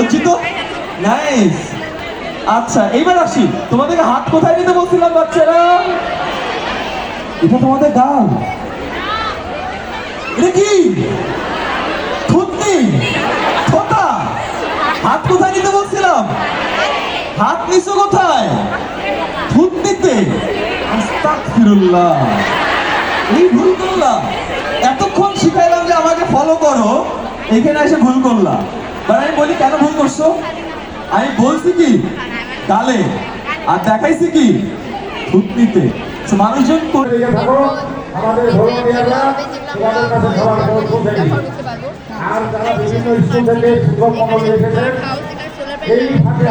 আছে লজ্জিত নাইস আচ্ছা এইবার আসি। তোমাদেরকে হাত কোথায় নিতে বলছিলাম, বাচ্চারা? এটা তোমাদের গান। এটা কি? থুতনি? থোতা? হাত কোথায় নিতে বলছিলাম? হাত নিছো কোথায়? থুতনিতে? আস্তাগফিরুল্লাহ। এই ভুল করলাম। এতক্ষণ শিখাইলাম যে আমাকে ফলো করো। এখানে এসে ভুল করলাম। এবার আমি বলি, কেন ভুল করছ? আমি বলছি কি, গালে, আর দেখাইছি কি থুতনিতে মানুষজন করে আমাদের ভলেন্টিয়াররা তোমাদের কাছে সবার পৌঁছে আর যারা বিভিন্ন স্কুল থেকে শিক্ষক মন্ডলী এসেছেন এই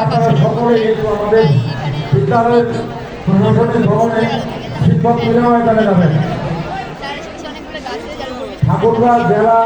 আপনারা সকলে কিন্তু আমাদের বিদ্যালয়ের প্রশাসনিক ভবনে শিক্ষক মিলনায়তনে যাবেন। ঠাকুরগাঁ জেলা